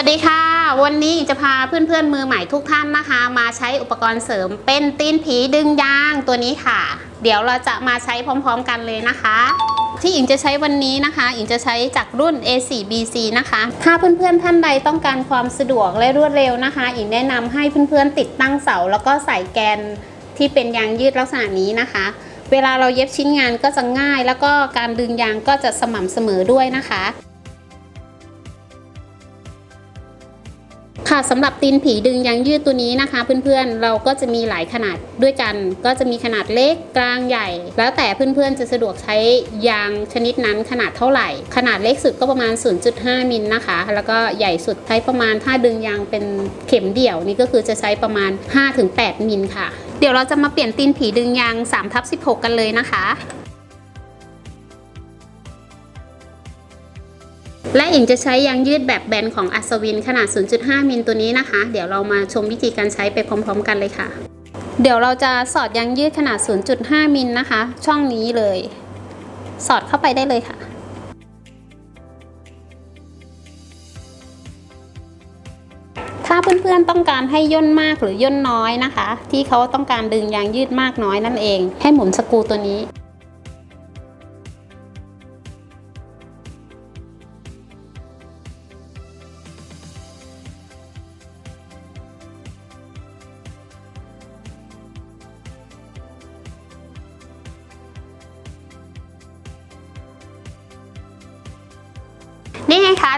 วัสดีค่ะ วันนี้จะพาเพื่อนๆมือใหม่ทุกท่านนะคะ มาใช้อุปกรณ์เสริมเป็นตีนผีดึงยางตัวนี้ค่ะ เดี๋ยวเราจะมาใช้พร้อมๆกันเลยนะคะ ที่อิงจะใช้วันนี้นะคะ อิงจะใช้จากรุ่น A4BC นะคะ ถ้าเพื่อนๆท่านใดต้องการความสะดวกและรวดเร็วนะคะ อิงแนะนำให้เพื่อนๆติดตั้งเสา แล้วก็ใส่แกนที่เป็นยางยืดลักษณะนี้นะคะ เวลาเราเย็บชิ้นงานก็จะง่าย แล้วก็การดึงยางก็จะสม่ำเสมอด้วยนะคะ ค่ะสำหรับตีนผีดึงยางยืดตัวนี้นะคะ เพื่อนๆเราก็จะมีหลายขนาดด้วยกัน ก็จะมีขนาดเล็กกลางใหญ่ แล้วแต่เพื่อนๆจะสะดวกใช้ยางชนิดนั้นขนาดเท่าไหร่ ขนาดเล็กสุดก็ประมาณ 0.5 มิลนะคะ แล้วก็ใหญ่สุดใช้ประมาณถ้าดึงยางเป็นเข็มเดี่ยวนี่ก็คือจะใช้ประมาณ 5-8 มิลค่ะ เดี๋ยวเราจะมาเปลี่ยนตีนผีดึงยาง3ทับ16 กันเลยนะคะ และอิงจะใช้ยางยืดแบบแบนของอัศวินขนาด 0.5 มิลตัวนี้นะคะ เดี๋ยวเรามาชมวิธีการใช้ไปพร้อม ๆ กันเลยค่ะ เดี๋ยวเราจะสอดยางยืดขนาด 0.5 มิลนะคะ ช่องนี้เลย สอดเข้าไปได้เลยค่ะถ้าเพื่อนๆต้องการให้ย่นมากหรือย่นน้อยนะคะ ที่เขาต้องการดึงยางยืดมากน้อยนั่นเอง ให้หมุนสกูตัวนี้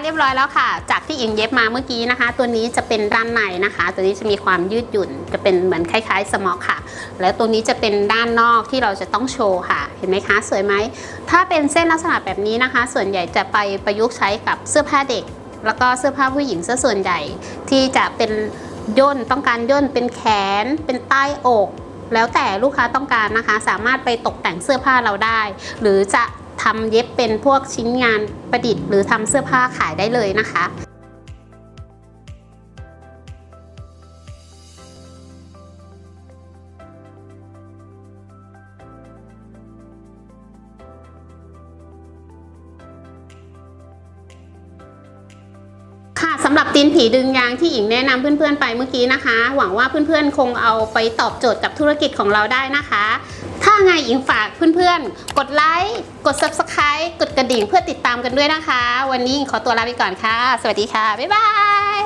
เรียบร้อยแล้วค่ะ จากที่อิงเย็บมาเมื่อกี้นะคะ ตัวนี้จะเป็นด้านในนะคะ ตัวนี้จะมีความยืดหยุ่น จะเป็นเหมือนคล้ายๆสมอกค่ะ แล้วตัวนี้จะเป็นด้านนอกที่เราจะต้องโชว์ค่ะ เห็นไหมคะสวยไหมถ้าเป็นเส้นลักษณะแบบนี้นะคะ ส่วนใหญ่จะไปประยุกต์ใช้กับเสื้อผ้าเด็ก แล้วก็เสื้อผ้าผู้หญิงซะส่วนใหญ่ที่จะเป็นย่นต้องการย่นเป็นแขน เป็นใต้อกแล้วแต่ลูกค้าต้องการนะคะ สามารถไปตกแต่งเสื้อผ้าเราได้ หรือจะ ทำเย็บเป็นพวกชิ้นงานประดิษฐ์ หรือทำเสื้อผ้าขายได้เลยนะคะำหรับตีนผีดึงยางที่หญิงแนะนำเพื่อนๆไปเมื่อกี้นะคะ หวังว่าเพื่อนๆคงเอาไปตอบโจทย์กับธุรกิจของเราได้นะคะ ถ้าไงหญิงฝากเพื่อนๆ กดไลค์ กด subscribe กดกระดิ่งเพื่อติดตามกันด้วยนะคะ วันนี้หญิงขอตัวลาไปก่อนค่ะ สวัสดีค่ะ บ๊ายบาย